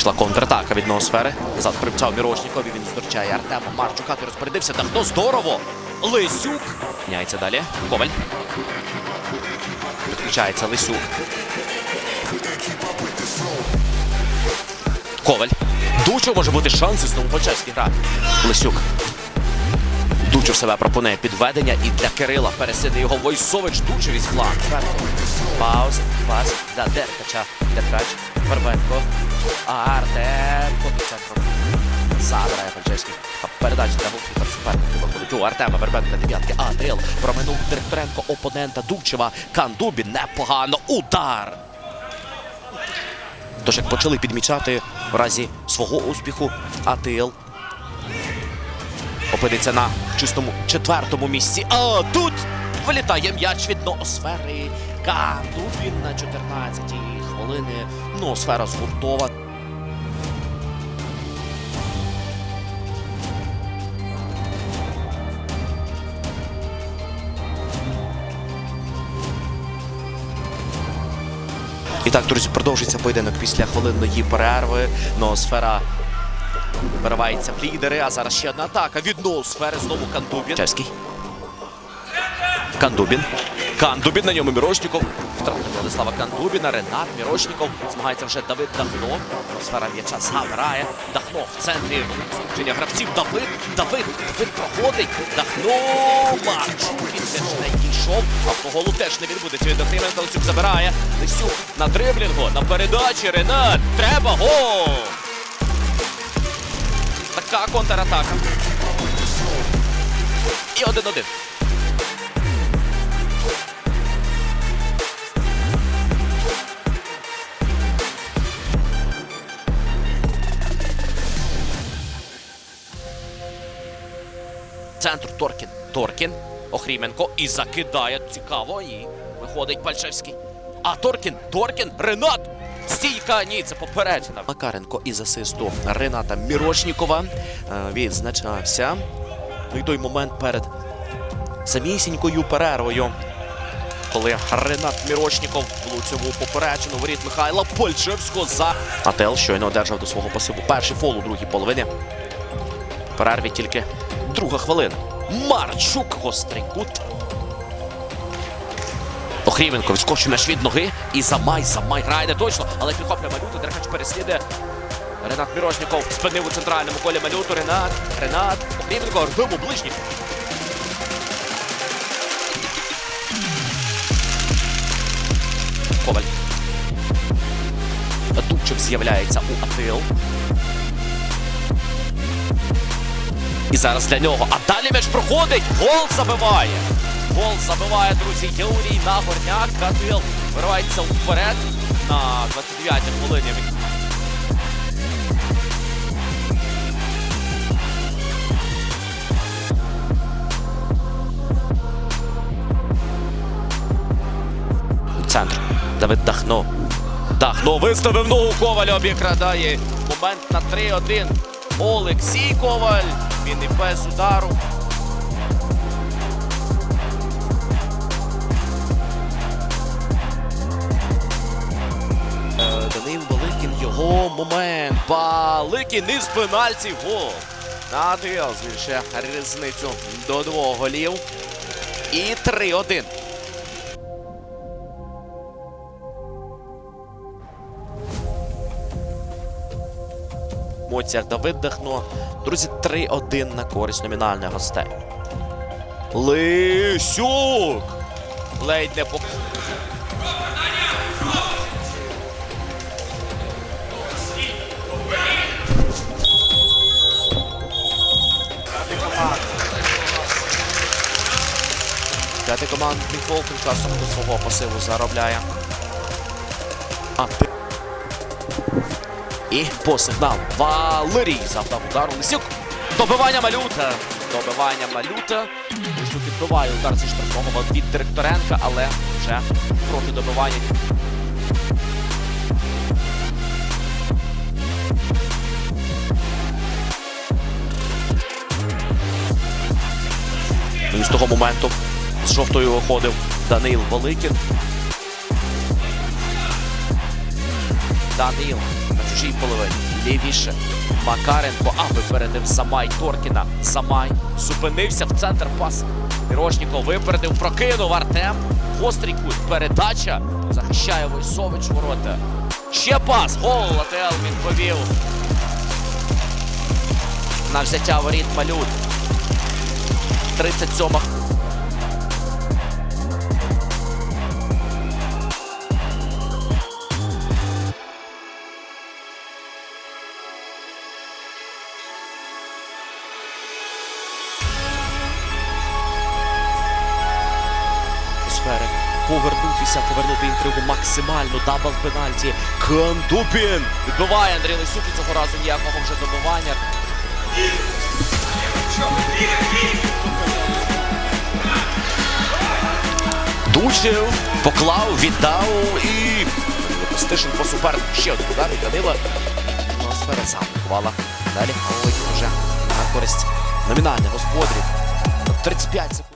Пішла контратака від ноосфери. Назад примчав Мірошнікові. Він зустрічає Артема Марчука. Ти розпорядився. Та хто здорово! Лисюк. Міняється далі. Коваль. Підключається Лисюк. Коваль. Дучу може бути шанс і знову Польчевський грати. Лисюк. Дучу себе пропонує підведення і для Кирила пересиде його Войсович Дучу із фланг. Пауз, пас для Деркача. Деркач, Вербенко, Артемко і центром. Забирає Польчевський. Передача для голкіпер суперника виходить у Артема Вербенка дев'ятки. Адріл проминув Директоренко опонента Дучева. Кандубі непогано. Удар! Тож як почали підмічати в разі свого успіху АТЛ опиниться на чистому четвертому місці. А тут вилітає м'яч від ноосфери. Кандубін на 14-й хвилини. Ноосфера згуртова. І так, друзі, продовжується поєдинок після хвилинної перерви. Ноосфера виривається в лідери, а зараз ще одна атака від ноосфери. Знову Кандубін. Чеський. Кандубін. Кандубін на ньому Мірошніков. Втрата Владислава Кандубіна. Ренат Мірошніков. Змагається вже Давид Дахно. Сфера м'яча забирає. Дахно в центрі скупчення гравців. Давид. Давид. Давид проходить. Дахно. Марчук. Він теж не дійшов. Автоголу теж не відбудеться. Від Дахнименко Лисюк забирає. Лисюк на дриблінгу. На передачі. Ренат. Треба гол. Така контратака. І один-один. Центр Торкін. Торкін. Охріменко. І закидає. Цікаво. І виходить Пальчевський. А Торкін. Торкін. Ренат. Стійка. Ні, це попереджена. Макаренко із асисту Рената Мірошнікова е, відзначався. Ну і той момент перед самісінькою перервою. Коли Ренат Мірошніков влучив у попереджену воріт Михайла Польчевського за Ател щойно одержав до свого пасиву перший фол у другій половині. Перерві тільки друга хвилина. Марчук гострий кут. Охріменко відскочив м'яч від ноги і замай, замай грає не точно, але підхоплює Малюту, Деркач переслідує. Ренат Мірошніков спинив у центральному колі Малюту. Ренат, Ренат, Охріменко, рвив у ближній. Коваль. Дубчик з'являється у Атил. І зараз для нього. А далі м'яч проходить. Гол забиває. Гол забиває, друзі. Юрій Нагорняк. Атил виривається вперед на 29-й хвилині. Центр. Давид Дахно. Дахно виставив ногу Коваля, обікрадає. Момент на 3-1. Олексій Коваль. Він і без удару. Е, Данил Баликін, його момент. Баликін із пенальті гол. Наділ збільшує різницю до двох голів. І 3-1. Емоціях Давид Дахно. Друзі, 3-1 на користь номінальних гостей. Лисюк! Ледь не по. П'ятий командний фол тим часом до свого пасиву заробляє. А. І по сигналу Валерій завдав удару Лисюк. Добивання малюта. Добивання малюта. Лисюк відбиває удар зі штрафного від Директоренка, але вже проти добивання. Ну і з того моменту з жовтою виходив Данил Великін. Данил чужій половині. лівіше. Макаренко, а випередив Самай Торкіна. Самай зупинився в центр пас. Мірошніков випередив, прокинув Артем. Гострий кут, передача. Захищає Войсович ворота. Ще пас. Гол Лател відповів. На взяття воріт Малют. 37 Повернутися, повернути інтригу максимально. Дабл пенальті. Кандупін. Відбиває Андрій Лисюк і цього разу ніякого вже добивання. Дучив, поклав, віддав і Стишин по супернику. Ще один удар від Данила. Ну, сфера сам хвала. Далі Олег вже на користь номінальних господарів. 35 секунд.